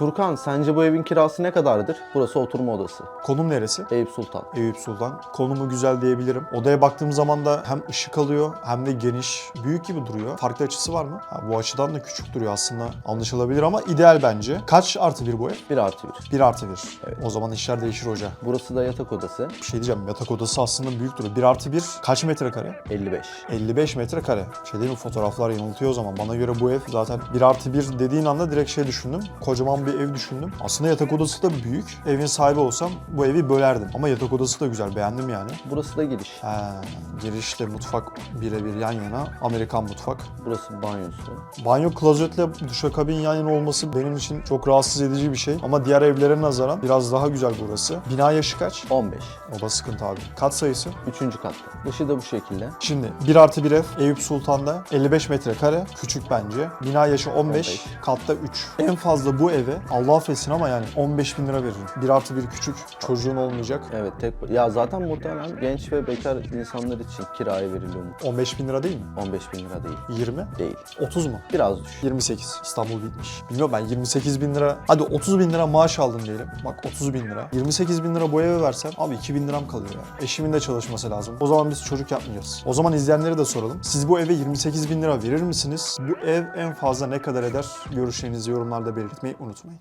Furkan sence bu evin kirası ne kadardır? Burası oturma odası. Konum neresi? Eyüp Sultan. Eyüp Sultan. Konumu güzel diyebilirim. Odaya baktığım zaman da hem ışık alıyor hem de geniş. Büyük gibi duruyor. Farklı açısı var mı? Ha, bu açıdan da küçük duruyor aslında. Anlaşılabilir ama ideal bence. Kaç artı bir bu ev? 1 artı 1. 1 artı 1. Evet. O zaman işler değişir hoca. Burası da yatak odası. Bir şey diyeceğim yatak odası aslında büyük duruyor. 1 artı 1 kaç metrekare? 55. 55 metrekare. Şey değil mi fotoğraflar yanıltıyor o zaman. Bana göre bu ev zaten 1 artı 1 dediğin anda direkt şey düşündüm. Kocaman bir ev düşündüm. Aslında yatak odası da büyük. Evin sahibi olsam bu evi bölerdim. Ama yatak odası da güzel. Beğendim yani. Burası da giriş. Ha, girişte mutfak birebir yan yana. Amerikan mutfak. Burası banyosu. Banyo klozetle duşakabin yan yana olması benim için çok rahatsız edici bir şey. Ama diğer evlere nazaran biraz daha güzel burası. Bina yaşı kaç? 15. O da sıkıntı abi. Kat sayısı? Üçüncü katta. Dışı da bu şekilde. Şimdi 1 artı 1 ev Eyüp Sultan'da 55 metrekare. Küçük bence. Bina yaşı 15, 15. katta 3. En fazla bu eve Allah affetsin ama yani 15 bin lira veririm. 1 artı 1 küçük çocuğun olmayacak. Evet tek ya zaten muhtemelen genç ve bekar insanlar için kiraya veriliyor mu? 15 bin lira değil mi? 15 bin lira değil. 20? Değil. 30 mu? Biraz düşük. 28. İstanbul bitmiş. Bilmiyorum ben 28 bin lira, hadi 30 bin lira maaş aldım diyelim. Bak 30 bin lira. 28 bin lira bu eve versem abi 2 bin liram kalıyor ya. Eşimin de çalışması lazım. O zaman biz çocuk yapmayacağız. O zaman izleyenlere de soralım. Siz bu eve 28 bin lira verir misiniz? Bu ev en fazla ne kadar eder? Görüşlerinizi yorumlarda belirtmeyi unutmayın. çalışmayı.